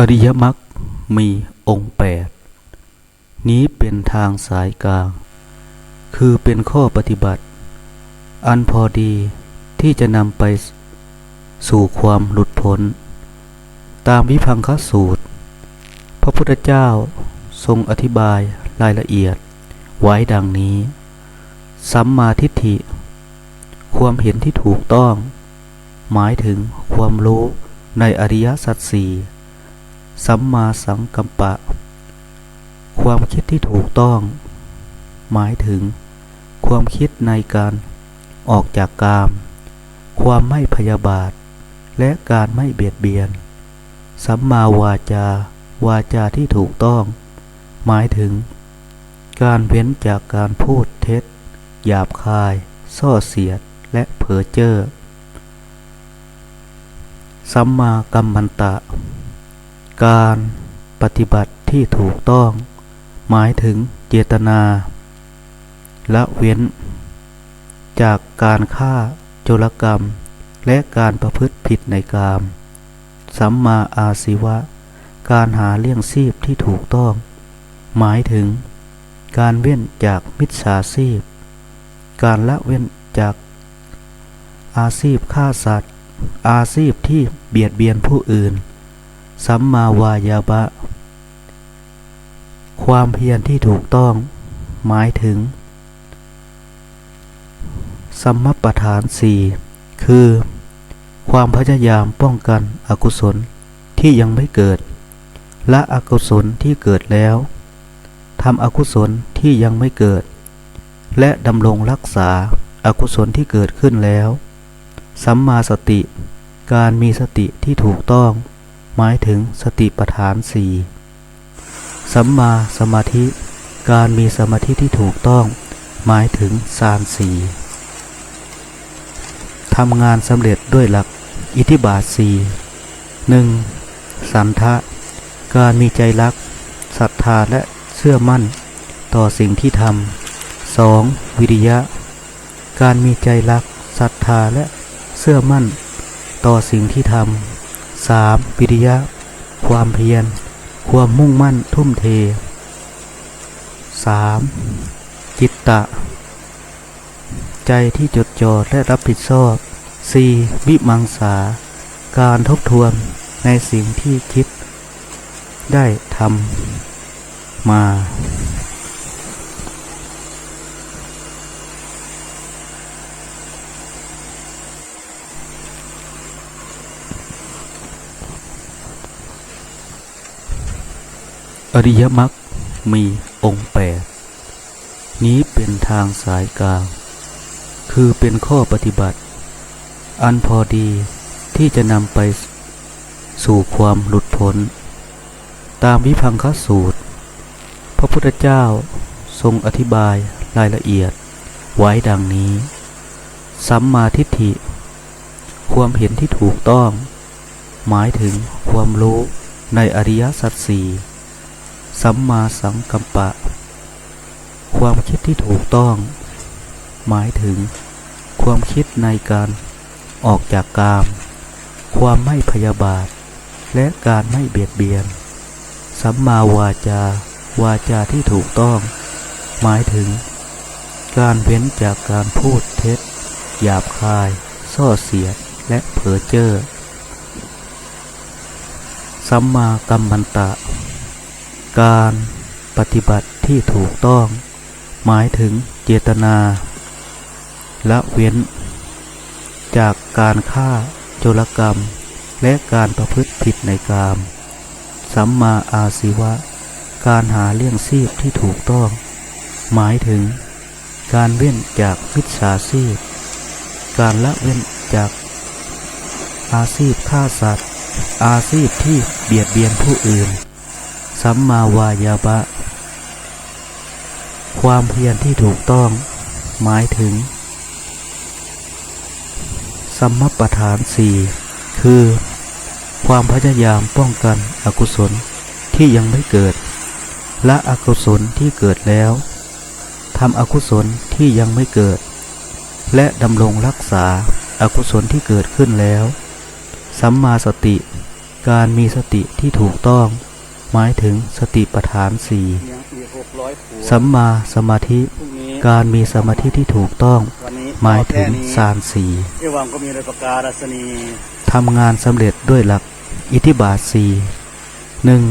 อริยมรรคมีองค์แปดนี้เป็นทางสายกลาง คือเป็นข้อปฏิบัติ อันพอดีที่จะนำไปสู่ความหลุดพ้น ตามวิพังคสูตร พระพุทธเจ้าทรงอธิบายรายละเอียดไว้ดังนี้ สัมมาทิฏฐิ ความเห็นที่ถูกต้อง หมายถึงความรู้ในอริยสัจสี่ สัมมาสังกัมปะ ความคิดที่ถูกต้อง หมายถึง ความคิดในการออกจากกาม ความไม่พยาบาท และการไม่เบียดเบียน สัมมาวาจา วาจาที่ถูกต้อง หมายถึง การเว้นจากการพูดเท็จ หยาบคาย ส่อเสียด และเพ้อเจ้อสัมมากัมมันตะ การปฏิบัติที่ถูกต้อง หมายถึงเจตนาละเว้น จากการฆ่าโจรกรรม และการประพฤติผิดในกาม สัมมาอาศิวะ การหาเลี้ยงชีพที่ถูกต้อง หมายถึง การเว้นจากมิจฉาชีพ การละเว้นจาก อาชีพฆ่าสัตว์ อาชีพที่เบียดเบียนผู้อื่น สัมมาวายาบะ ความเพียรที่ถูกต้อง หมายถึง สัมมปทานสี่คือ ความพยายามป้องกันอกุศลที่ยังไม่เกิด และอกุศลที่เกิดแล้วทำอกุศลที่ยังไม่เกิด และดำรงรักษาอากุศลที่เกิดขึ้นแล้ว สัมมาสติ การมีสติที่ถูกต้อง หมายถึงสติปัฏฐานสี่สัมมาสมาธิ การมีสมาธิที่ถูกต้อง หมายถึงฌานสี่ทำงานสำเร็จด้วยหลักอิทธิบาทสี่หนึ่งสันทะ การมีใจรักศรัทธาและเชื่อมั่น ต่อสิ่งที่ทำสองวิริยะ การมีใจรักศรัทธาและเชื่อมั่น ต่อสิ่งที่ทำ สามวิริยะ ความเพียร ความมุ่งมั่นทุ่มเทสามจิตตะ ใจที่จดจ่อและรับผิดชอบ 4. วิมังสา การทบทวนในสิ่งที่คิด ได้ทำมา อริยมรรคมีองค์แปดนี้เป็นทางสายกลาง คือเป็นข้อปฏิบัติ อันพอดีที่จะนำไปสู่ความหลุดพ้น ตามวิพังคสูตร พระพุทธเจ้าทรงอธิบายรายละเอียดไว้ดังนี้ สัมมาทิฏฐิ ความเห็นที่ถูกต้อง หมายถึงความรู้ในอริยสัจสี่ สัมมาสังกัมปะ ความคิดที่ถูกต้อง หมายถึง ความคิดในการออกจากกาม ความไม่พยาบาท และการไม่เบียดเบียน สัมมาวาจา วาจาที่ถูกต้อง หมายถึง การเว้นจากการพูดเท็จ หยาบคาย ส่อเสียด และเผลอเจ้อสัมมากัมมันตะ การปฏิบัติที่ถูกต้อง หมายถึงเจตนา ละเว้น จากการฆ่าโจรกรรม และการประพฤติผิดในกาม สัมมาอาศิวะ การหาเลี้ยงชีพที่ถูกต้อง หมายถึง การเว้นจากมิจฉาชีพ การละเว้นจากอาชีพฆ่าสัตว์ อาชีพที่เบียดเบียนผู้อื่น สัมมาวายาบะความเพียรที่ถูกต้อง หมายถึง สัมมปทานสี่คือ ความพยายามป้องกันอกุศลที่ยังไม่เกิด และอกุศลที่เกิดแล้วทำอกุศลที่ยังไม่เกิด และดำรงรักษาอากุศลที่เกิดขึ้นแล้ว สัมมาสติ การมีสติที่ถูกต้อง หมายถึงสติปัฏฐานสี่ยังอีกหกร้อยผัวสัมมาสมาธิพรุ่งนี้การมีสมาธิที่ถูกต้องวันนี้หมายถึงแค่นี้ฌานสี่เอวังก็มีโดยประการัศนีทำงานสำเร็จด้วยหลัก อิทธิบาทสี่หนึ่ง